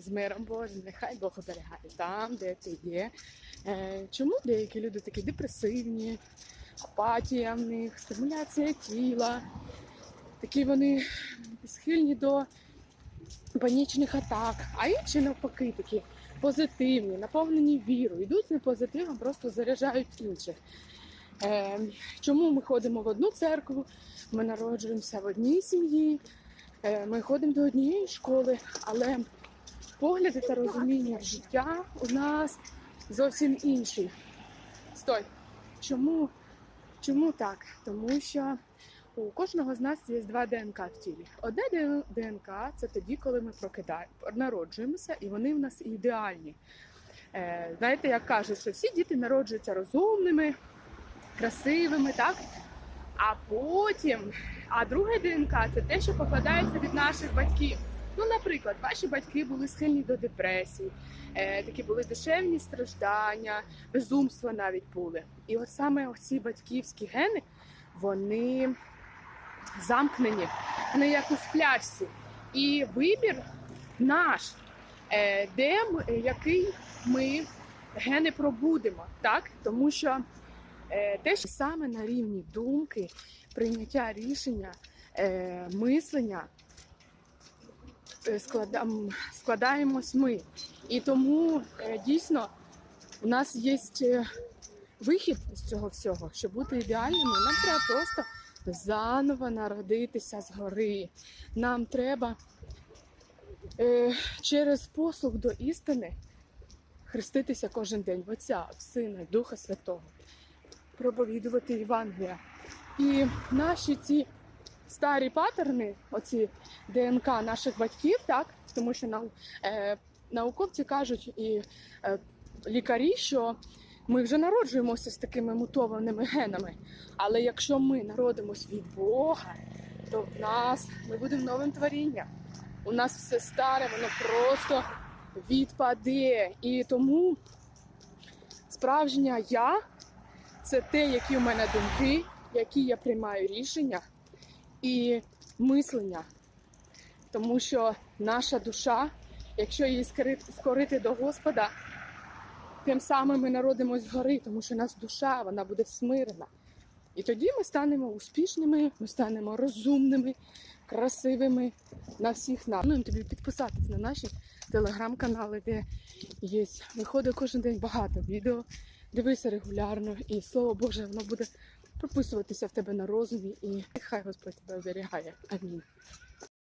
з миром Божим, нехай Бог оберігає там, де ти є. Е, Чому деякі люди такі депресивні, апатія в них, стимуляція тіла, такі вони схильні до панічних атак, а інші навпаки такі позитивні, наповнені вірою, йдуть не позитивом, просто заряджають інших. Е, чому ми ходимо в одну церкву, ми народжуємося в одній сім'ї, е, ми ходимо до однієї школи, але погляди та розуміння життя у нас зовсім інші. Стой! Чому, чому так? Тому що у кожного з нас є два ДНК в тілі. Одне ДНК це тоді, коли ми прокидаємо, народжуємося, і вони в нас ідеальні. Е, знаєте, як кажуть, що всі діти народжуються розумними, красивими, так? А потім, а друге ДНК це те, що покладається від наших батьків. Ну, наприклад, ваші батьки були схильні до депресії, е, такі були душевні страждання, безумства навіть були. І от саме ці батьківські гени, вони замкнені, вони як у сплячці. І вибір наш, е, де е, який ми гени пробудемо, так? Тому що е, те, що саме на рівні думки, прийняття рішення, е, мислення складаємось ми. І тому е, дійсно у нас є е, вихід з цього всього, щоб бути ідеальними, нам треба просто заново народитися згори. Нам треба е, через послуг до істини хреститися кожен день в Отця, в Сина, Духа Святого, проповідувати Євангелія. І наші ці старі патерни, оці ДНК наших батьків, так, тому що нау, е, науковці кажуть і е, лікарі, що ми вже народжуємося з такими мутованими генами. Але якщо ми народимось від Бога, то в нас ми будемо новим творінням. У нас все старе, воно просто відпаде. І тому справжня я це те, які у мене думки, які я приймаю рішення і мислення. Тому що наша душа, якщо її скорити, до Господа, тим самим ми народимось згори, тому що нас душа вона буде смирена. І тоді ми станемо успішними, ми станемо розумними, красивими на всіх нас. Пропонуємо тобі підписатись на наші телеграм-канали, де є виходить кожен день багато відео. Дивися регулярно, і слово Боже, воно буде прописуватися в тебе на розумі. І хай Господь тебе оберігає. Амінь.